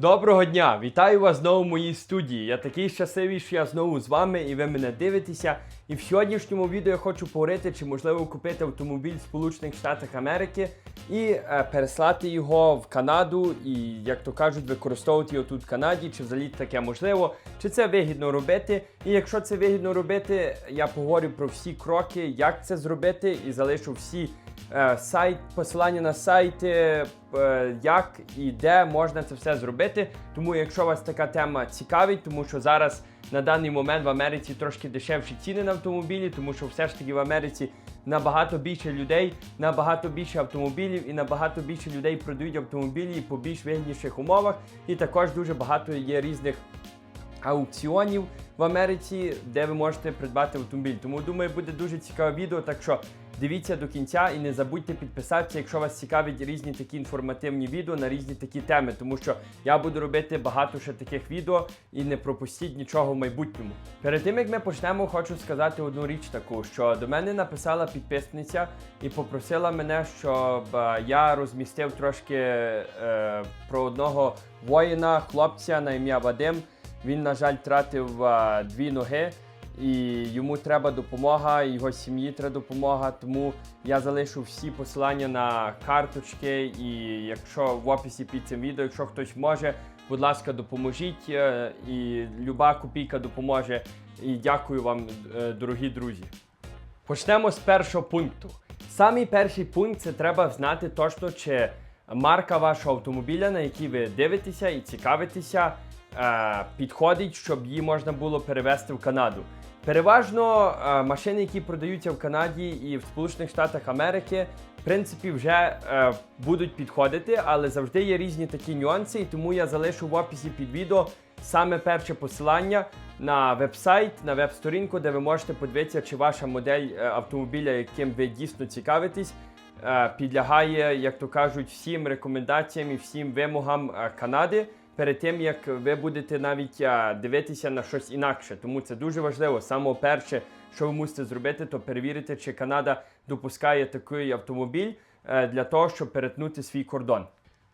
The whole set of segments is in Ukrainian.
Доброго дня! Вітаю вас знову в моїй студії. Я такий щасливий, що я знову з вами і ви мене дивитеся. І в сьогоднішньому відео я хочу поговорити, чи можливо купити автомобіль в Сполучених Штатах Америки і е, переслати його в Канаду, і, як то кажуть, використовувати його тут в Канаді, чи взагалі таке можливо, чи це вигідно робити. І якщо це вигідно робити, я поговорю про всі кроки, як це зробити, і залишу всі е, сайт, посилання на сайти, е, як і де можна це все зробити. Тому, якщо вас така тема цікавить, тому що зараз на даний момент в Америці трошки дешевші ціни на автомобілі, тому що все ж таки в Америці набагато більше людей, набагато більше автомобілів і набагато більше людей продають автомобілі по більш вигідніших умовах. І також дуже багато є різних аукціонів в Америці, де ви можете придбати автомобіль. Тому думаю, буде дуже цікаве відео. Так що дивіться до кінця і не забудьте підписатися, якщо вас цікавить різні такі інформативні відео на різні такі теми, тому що я буду робити багато ще таких відео і не пропустіть нічого в майбутньому. Перед тим як ми почнемо, хочу сказати одну річ таку, що до мене написала підписниця і попросила мене, щоб е, я розмістив трошки е, про одного воїна, хлопця на ім'я Вадим. Він, на жаль, втратив дві ноги, і йому треба допомога, його сім'ї треба допомога. Тому я залишу всі посилання на карточки. І якщо в описі під цим відео, якщо хтось може, будь ласка, допоможіть. е, І люба копійка допоможе. І дякую вам, е, дорогі друзі. Почнемо з першого пункту. Самий перший пункт це треба знати точно, чи марка вашого автомобіля, на який ви дивитеся і цікавитеся, підходить, щоб її можна було перевезти в Канаду. Переважно е, машини, які продаються в Канаді і в Сполучених Штатах Америки, в принципі, вже е, будуть підходити, але завжди є різні такі нюанси, і тому я залишу в описі під відео саме перше посилання на веб-сайт, на веб-сторінку, де ви можете подивитися, чи ваша модель е, автомобіля, яким ви дійсно цікавитесь, е, підлягає, як то кажуть, всім рекомендаціям і всім вимогам е, Канади. Перед тим як ви будете навіть дивитися на щось інакше, тому це дуже важливо. Саме перше, що ви мусите зробити, то перевірити, чи Канада допускає такий автомобіль е, для того, щоб перетнути свій кордон.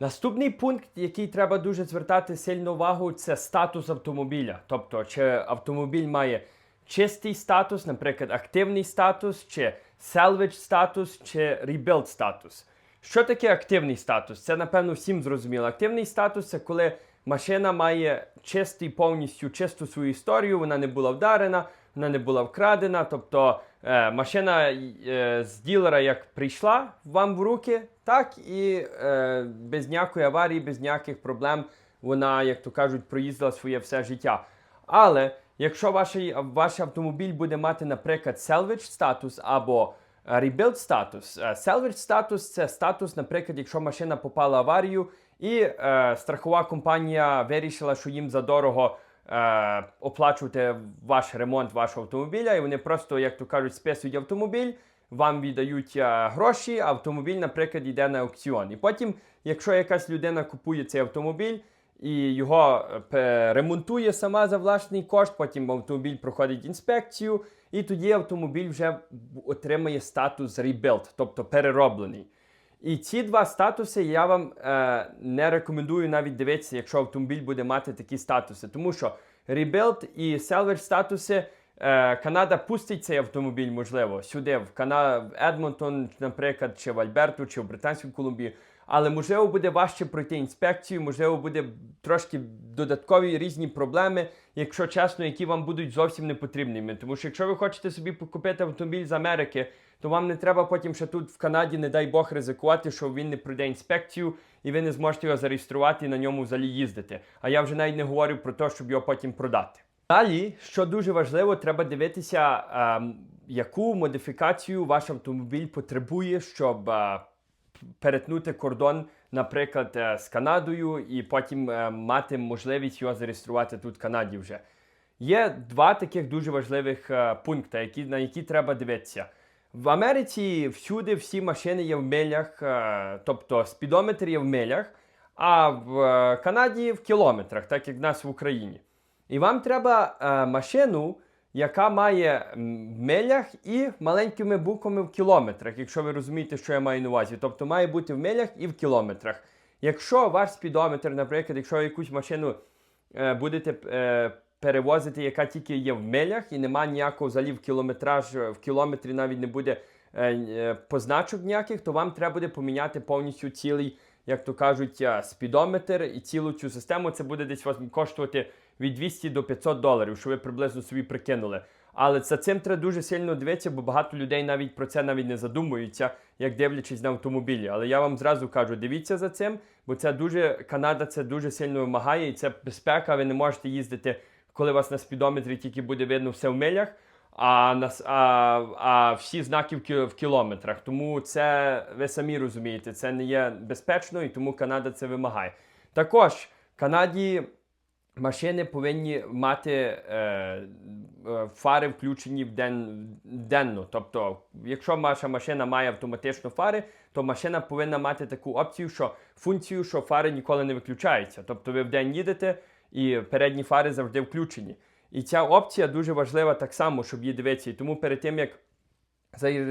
Наступний пункт, який треба дуже звертати сильну увагу, це статус автомобіля. Тобто, чи автомобіль має чистий статус, наприклад, активний статус, чи salvage статус, чи rebuild статус. Що таке активний статус? Це, напевно, всім зрозуміло. Активний статус це коли машина має чистий, повністю чисту свою історію, вона не була вдарена, вона не була вкрадена. Тобто е, машина е, з ділера як прийшла вам в руки, так і е, без ніякої аварії, без ніяких проблем вона, як то кажуть, проїздила своє все життя. Але якщо ваш, ваш автомобіль буде мати, наприклад, salvage статус або rebuild статус, salvage статус це статус, наприклад, якщо машина попала в аварію, і е, страхова компанія вирішила, що їм задорого е, оплачувати ваш ремонт вашого автомобіля, і вони просто, як то кажуть, списують автомобіль, вам віддають е, гроші, автомобіль, наприклад, йде на аукціон. І потім, якщо якась людина купує цей автомобіль і його е, ремонтує сама за власний кошт, потім автомобіль проходить інспекцію, і тоді автомобіль вже отримає статус rebuild, тобто перероблений. І ці два статуси я вам е, не рекомендую навіть дивитися, якщо автомобіль буде мати такі статуси. Тому що Rebuild і Salvage статуси Канада пустить цей автомобіль, можливо, сюди, в, Кана... Едмонтон, наприклад, чи в Альберту, чи в Британську Колумбію. Але можливо буде важче пройти інспекцію, можливо, буде трошки додаткові різні проблеми, якщо чесно, які вам будуть зовсім не потрібними. Тому що якщо ви хочете собі купити автомобіль з Америки, то вам не треба потім ще тут в Канаді, не дай Бог, ризикувати, що він не пройде інспекцію, і ви не зможете його зареєструвати і на ньому взагалі їздити. А я вже навіть не говорю про те, щоб його потім продати. Далі, що дуже важливо, треба дивитися, ем, яку модифікацію ваш автомобіль потребує, щоб е, перетнути кордон, наприклад, е, з Канадою, і потім е, мати можливість його зареєструвати тут в Канаді вже. Є два таких дуже важливих е, пункти, які, на які треба дивитися. В Америці всюди всі машини є в милях, е, тобто спідометр є в милях, а в е, Канаді в кілометрах, так як в нас в Україні. І вам треба е, машину, яка має в милях і маленькими буквами в кілометрах, якщо ви розумієте, що я маю на увазі. Тобто має бути в милях і в кілометрах. Якщо ваш спідометр, наприклад, якщо ви якусь машину е, будете е, перевозити, яка тільки є в милях і немає ніякого взагалі в кілометраж, в кілометрі навіть не буде е, е, позначок ніяких, то вам треба буде поміняти повністю цілий, як то кажуть, е, спідометр і цілу цю систему. Це буде десь вас коштувати від 200 до 500 доларів, що ви приблизно собі прикинули. Але за цим треба дуже сильно дивитися, бо багато людей навіть про це навіть не задумуються, як дивлячись на автомобілі. Але я вам зразу кажу, дивіться за цим, бо це дуже Канада це дуже сильно вимагає, і це безпека. Ви не можете їздити, коли вас на спідометрі тільки буде видно все в милях, а на с- а, а всі знаки в, кілометрах. Тому це ви самі розумієте, це не є безпечно, і тому Канада це вимагає. Також Канаді машини повинні мати е, е, фари включені в ден, денно. Тобто, якщо ваша машина має автоматично фари, то машина повинна мати таку опцію, що функцію, що фари ніколи не виключаються. Тобто ви вдень їдете і передні фари завжди включені. І ця опція дуже важлива так само, щоб її дивитися. І тому перед тим як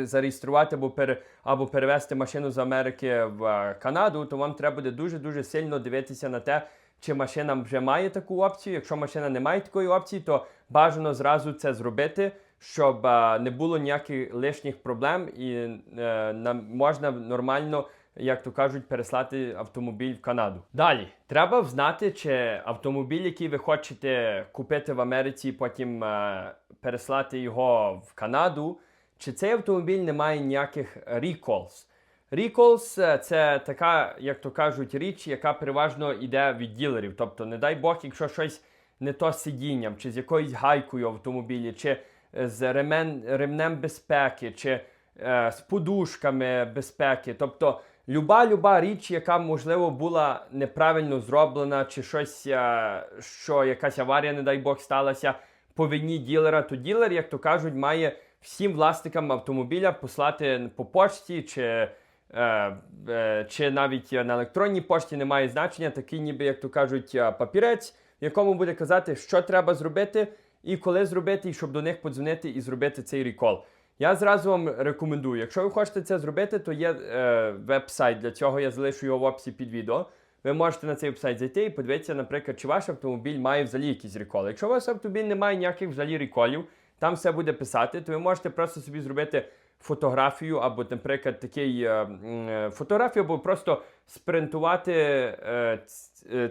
зареєструвати або, пере, або перевезти машину з Америки в е, Канаду, то вам треба буде дуже-дуже сильно дивитися на те, чи машина вже має таку опцію. Якщо машина не має такої опції, то бажано зразу це зробити, щоб е, не було ніяких лишніх проблем і е, нам можна нормально. Як то кажуть, переслати автомобіль в Канаду. Далі треба знати, чи автомобіль, який ви хочете купити в Америці, потім е, переслати його в Канаду, чи цей автомобіль не має ніяких recalls. Recalls е, – це така, як то кажуть, річ, яка переважно йде від ділерів. Тобто, не дай Бог, якщо щось не то з сидінням, чи з якоюсь гайкою в автомобілі, чи е, з ремен, ремнем безпеки, чи е, з подушками безпеки. Тобто, люба люба річ, яка можливо була неправильно зроблена, чи щось, е, що якась аварія, не дай Бог, сталася по вині ділера, то ділер, як то кажуть, має всім власникам автомобіля послати по почті чи. Е, е, чи навіть на електронній пошті немає значення, такий, ніби, як то кажуть, е, папірець, в якому буде казати, що треба зробити і коли зробити, і щоб до них подзвонити і зробити цей рекол. Я зразу вам рекомендую, якщо ви хочете це зробити, то є е, веб-сайт. Для цього я залишу його в описі під відео. Ви можете на цей веб-сайт зайти і подивитися, наприклад, чи ваш автомобіль має взагалі якісь реколи. Якщо у вас автомобіль не має ніяких взагалі реколів, там все буде писати, то ви можете просто собі зробити фотографію, або, наприклад, такий е, е, фотографію, або просто спринтувати е,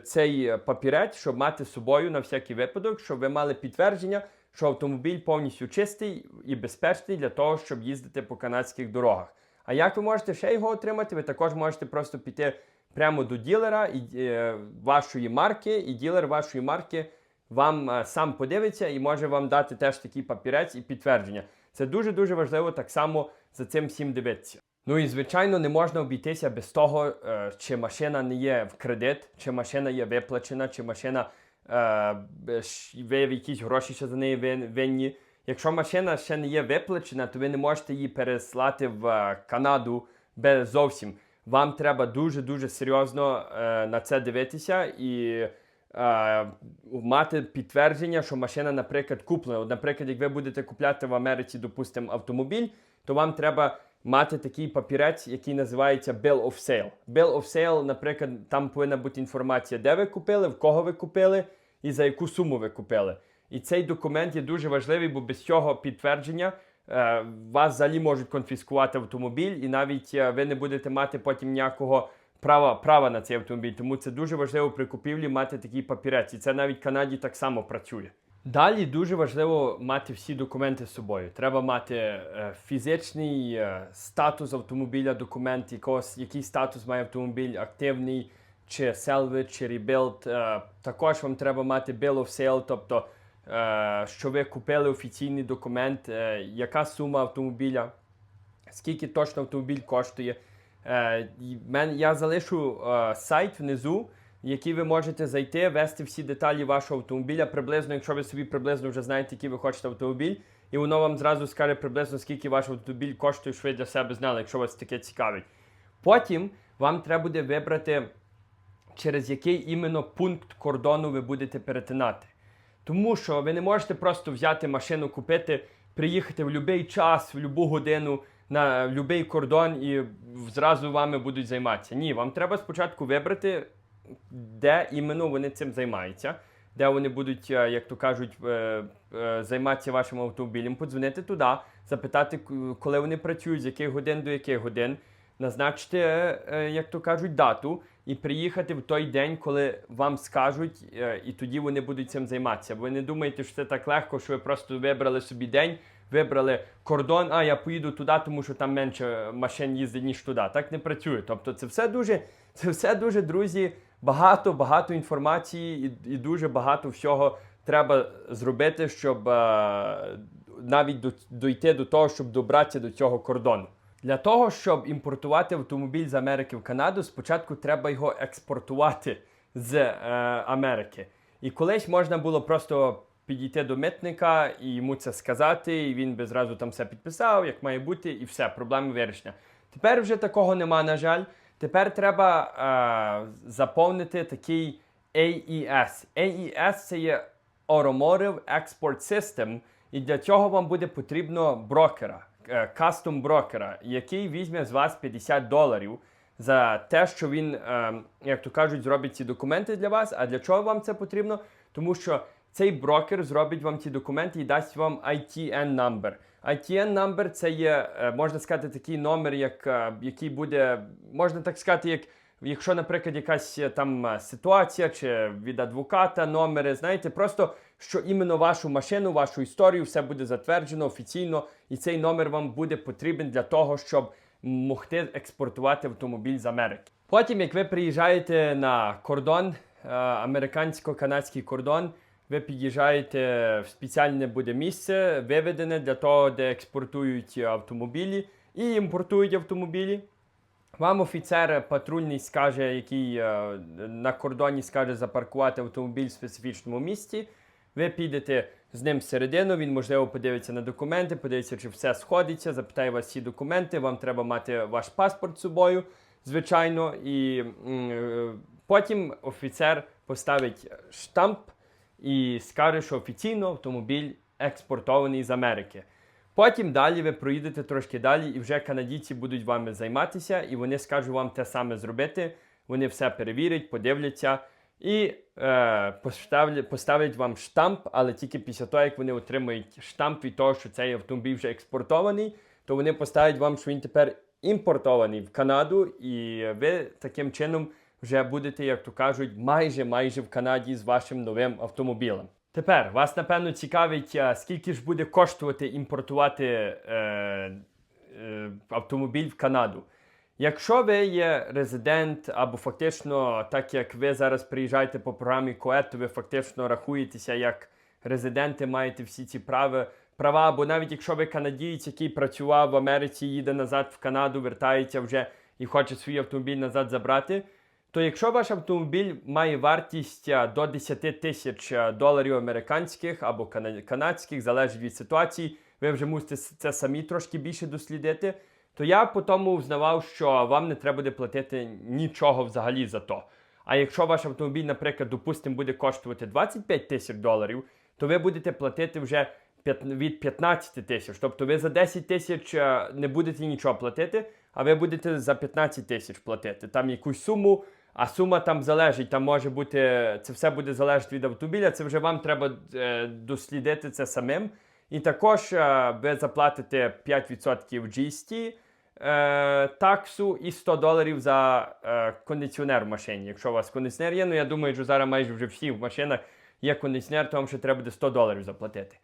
цей папірець, щоб мати з собою на всякий випадок, щоб ви мали підтвердження, що автомобіль повністю чистий і безпечний для того, щоб їздити по канадських дорогах. А як ви можете ще його отримати? Ви також можете просто піти прямо до ділера і, е, вашої марки, і ділер вашої марки вам е, сам подивиться і може вам дати теж такий папірець і підтвердження. Це дуже дуже важливо так само за цим всім дивитися. Ну і звичайно, не можна обійтися без того, е, чи машина не є в кредит, чи машина є виплачена, чи машина е, ви якісь гроші ще за неї винні. Якщо машина ще не є виплачена, то ви не можете її переслати в е, Канаду без зовсім. Вам треба дуже дуже серйозно е, на це дивитися і е, мати підтвердження, що машина, наприклад, куплена. От, наприклад, як ви будете купляти в Америці, допустимо, автомобіль, то вам треба мати такий папірець, який називається Bill of Sale. Bill of Sale, наприклад, там повинна бути інформація, де ви купили, в кого ви купили і за яку суму ви купили. І цей документ є дуже важливий, бо без цього підтвердження е, вас взагалі можуть конфіскувати автомобіль, і навіть е, ви не будете мати потім ніякого права, права на цей автомобіль. Тому це дуже важливо при купівлі мати такий папірець. І це навіть в Канаді так само працює. Далі дуже важливо мати всі документи з собою. Треба мати е, фізичний е, статус автомобіля, документ, якогось, який статус має автомобіль, активний, чи salvage, чи rebuild. Е, також вам треба мати bill of sale, тобто, е, що ви купили офіційний документ, е, яка сума автомобіля, скільки точно автомобіль коштує. Е, я залишу е, сайт внизу, в який ви можете зайти, ввести всі деталі вашого автомобіля, приблизно, якщо ви собі приблизно вже знаєте, який ви хочете автомобіль, і воно вам зразу скаже приблизно, скільки ваш автомобіль коштує, що ви для себе знали, якщо вас таке цікавить. Потім вам треба буде вибрати, через який іменно пункт кордону ви будете перетинати. Тому що ви не можете просто взяти машину, купити, приїхати в будь-який час, в будь-яку годину на будь-який кордон і зразу вами будуть займатися. Ні, вам треба спочатку вибрати, де іменно вони цим займаються, де вони будуть, е, як то кажуть, е, е, займатися вашим автомобілем, подзвонити туди, запитати, коли вони працюють, з яких годин до яких годин, назначити, як то кажуть, дату і приїхати в той день, коли вам скажуть, і тоді вони будуть цим займатися. Ви не думаєте, що це так легко, що ви просто вибрали собі день, вибрали кордон, а я поїду туди, тому що там менше машин їздить, ніж туди. Так не працює. Тобто це все дуже, це все дуже, друзі, багато, багато інформації і, і дуже багато всього треба зробити, щоб е, навіть до, дойти до того, щоб добратися до цього кордону. Для того, щоб імпортувати автомобіль з Америки в Канаду, спочатку треба його експортувати з е, Америки. І колись можна було просто підійти до митника і йому це сказати, і він би зразу там все підписав, як має бути, і все, проблеми вирішення. Тепер вже такого нема, на жаль. Тепер треба е, заповнити такий AES. AES це є Automotive Export System, і для цього вам буде потрібно брокера, е, кастом брокера, який візьме з вас 50 доларів за те, що він, е, як то кажуть, зробить ці документи для вас. А для чого вам це потрібно? Тому що цей брокер зробить вам ці документи і дасть вам ITN number. ITN number це є, е, можна сказати, такий номер, як, е, який буде, можна так сказати, як якщо, наприклад, якась е, там ситуація чи від адвоката номери, знаєте, просто що іменно вашу машину, вашу історію, все буде затверджено офіційно, і цей номер вам буде потрібен для того, щоб могти експортувати автомобіль з Америки. Потім, як ви приїжджаєте на кордон, американсько-канадський кордон, ви під'їжджаєте в спеціальне буде місце, виведене для того, де експортують автомобілі і імпортують автомобілі. Вам офіцер патрульний скаже, який е, на кордоні скаже запаркувати автомобіль в специфічному місці. Ви підете з ним всередину, він можливо подивиться на документи, подивиться, чи все сходиться, запитає вас всі документи. Вам треба мати ваш паспорт з собою, звичайно. І м, е, потім офіцер поставить штамп і скаже, що офіційно автомобіль експортований з Америки. Потім далі ви проїдете трошки далі, і вже канадійці будуть вами займатися, і вони скажуть вам те саме зробити. Вони все перевірять, подивляться і е, поставлять, поставлять вам штамп, але тільки після того, як вони отримають штамп від того, що цей автомобіль вже експортований, то вони поставлять вам, що він тепер імпортований в Канаду, і ви таким чином вже будете, як то кажуть, майже майже в Канаді з вашим новим автомобілем. Тепер вас напевно цікавить, скільки ж буде коштувати імпортувати е, е, автомобіль в Канаду. Якщо ви є резидент, або фактично, так як ви зараз приїжджаєте по програмі КОЕТ, то ви фактично рахуєтеся як резиденти, маєте всі ці права, права, або навіть якщо ви канадієць, який працював в Америці, їде назад в Канаду, вертається вже і хоче свій автомобіль назад забрати, то якщо ваш автомобіль має вартість до 10 тисяч доларів американських або канадських, залежить від ситуації, ви вже мусите це самі трошки більше дослідити, то я по тому взнавав, що вам не треба буде платити нічого взагалі за то. А якщо ваш автомобіль, наприклад, допустимо, буде коштувати 25 тисяч доларів, то ви будете платити вже від 15 тисяч. Тобто ви за 10 тисяч е, не будете нічого платити, а ви будете за 15 тисяч платити. Там якусь суму, а сума там залежить. Там може бути, це все буде залежати від автомобіля. Це вже вам треба е, дослідити це самим. І також е, ви заплатите 5% GST е, таксу і 100 доларів за е, кондиціонер в машині. Якщо у вас кондиціонер є, ну я думаю, що зараз майже вже всі в машинах є кондиціонер, то вам ще треба буде 100 доларів заплатити.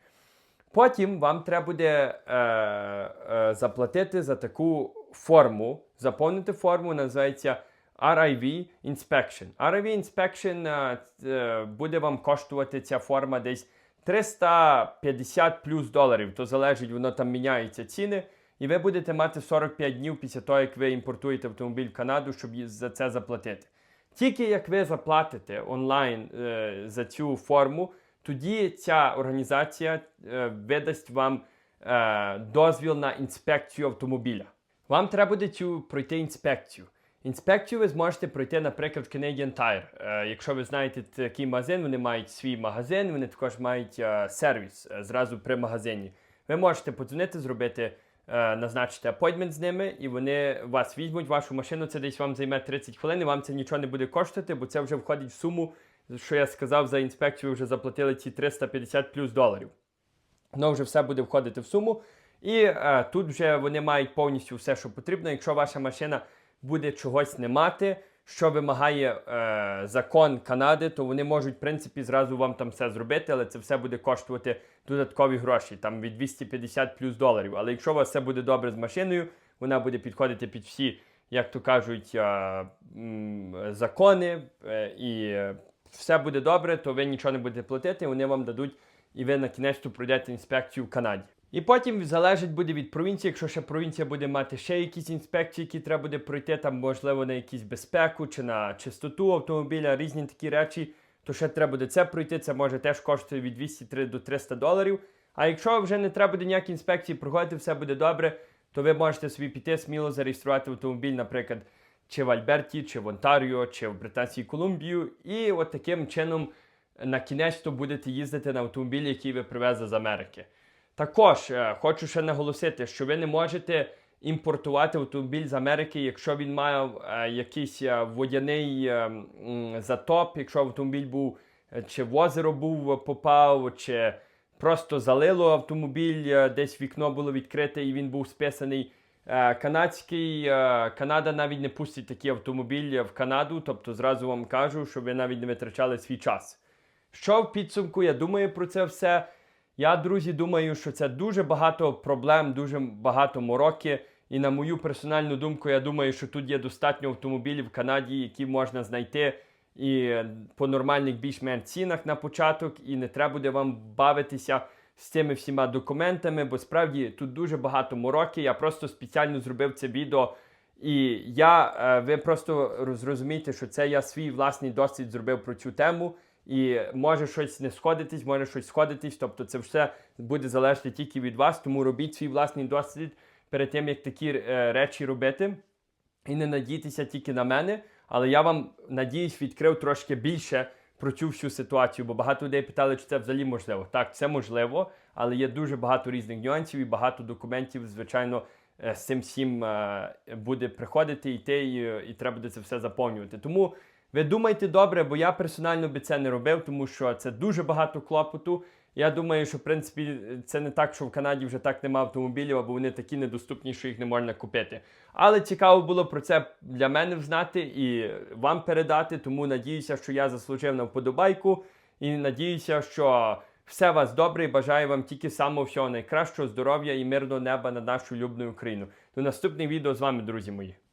Потім вам треба буде е, е, заплатити за таку форму, заповнити форму, називається RIV Inspection. RIV Inspection е, е, буде вам коштувати ця форма десь 350 плюс доларів. То залежить, воно там міняється ціни. І ви будете мати 45 днів після того, як ви імпортуєте автомобіль в Канаду, щоб за це заплатити. Тільки як ви заплатите онлайн е, за цю форму, тоді ця організація е, видасть вам е, дозвіл на інспекцію автомобіля. Вам треба буде цю пройти інспекцію. Інспекцію ви зможете пройти, наприклад, Canadian Tire. Е, якщо ви знаєте такий магазин, вони мають свій магазин, вони також мають е, сервіс е, зразу при магазині. Ви можете подзвонити, зробити е, назначите апоймент з ними, і вони вас візьмуть, вашу машину, це десь вам займе 30 хвилин, і вам це нічого не буде коштувати, бо це вже входить в суму, що я сказав, за інспекцію вже заплатили ці 350 плюс доларів. Воно вже все буде входити в суму. І е, тут вже вони мають повністю все, що потрібно. Якщо ваша машина буде чогось не мати, що вимагає е, закон Канади, то вони можуть, в принципі, зразу вам там все зробити, але це все буде коштувати додаткові гроші, там від 250 плюс доларів. Але якщо у вас все буде добре з машиною, вона буде підходити під всі, як то кажуть, е, м, закони, е, і все буде добре, то ви нічого не будете платити, вони вам дадуть і ви на кінець пройдете інспекцію в Канаді. І потім залежить буде від провінції, якщо ще провінція буде мати ще якісь інспекції, які треба буде пройти, там можливо на якусь безпеку чи на чистоту автомобіля, різні такі речі, то ще треба буде це пройти. Це може теж коштує від 200 до 300 доларів. А якщо вже не треба буде ніякі інспекції проходити, все буде добре, то ви можете собі піти сміло зареєструвати автомобіль, наприклад, чи в Альберті, чи в Онтаріо, чи в Британській Колумбію, і от таким чином на кінець то будете їздити на автомобілі, який ви привезли з Америки. Також е, хочу ще наголосити, що ви не можете імпортувати автомобіль з Америки, якщо він має е, якийсь е, водяний затоп, якщо автомобіль був чи в озеро був попав, чи просто залило автомобіль, десь вікно було відкрите і він був списаний. Канадський, Канада навіть не пустить такі автомобілі в Канаду, тобто зразу вам кажу, щоб ви навіть не витрачали свій час. Що в підсумку я думаю про це все? Я, друзі, думаю, що це дуже багато проблем, дуже багато мороки. І на мою персональну думку, я думаю, що тут є достатньо автомобілів в Канаді, які можна знайти і по нормальних більш-менш цінах на початок, і не треба буде вам бавитися з цими всіма документами, бо справді тут дуже багато мороки. Я просто спеціально зробив це відео. І я, е, ви просто зрозумієте, що це я свій власний досвід зробив про цю тему. І може щось не сходитись, може щось сходитись. Тобто це все буде залежати тільки від вас. Тому робіть свій власний досвід перед тим, як такі е, речі робити. І не надійтеся тільки на мене. Але я вам надіюсь відкрив трошки більше про цю всю ситуацію, бо багато людей питали, чи це взагалі можливо. Так, це можливо, але є дуже багато різних нюансів і багато документів, звичайно, е, з цим всім е, буде приходити, йти, і, і треба буде це все заповнювати. Тому ви думайте добре, бо я персонально би це не робив, тому що це дуже багато клопоту. Я думаю, що в принципі це не так, що в Канаді вже так немає автомобілів, або вони такі недоступні, що їх не можна купити. Але цікаво було про це для мене знати і вам передати. Тому надіюся, що я заслужив на вподобайку. І надіюся, що все вас добре і бажаю вам тільки самого всього найкращого здоров'я і мирного неба над нашу улюбленою Україну. До наступних відео з вами, друзі мої.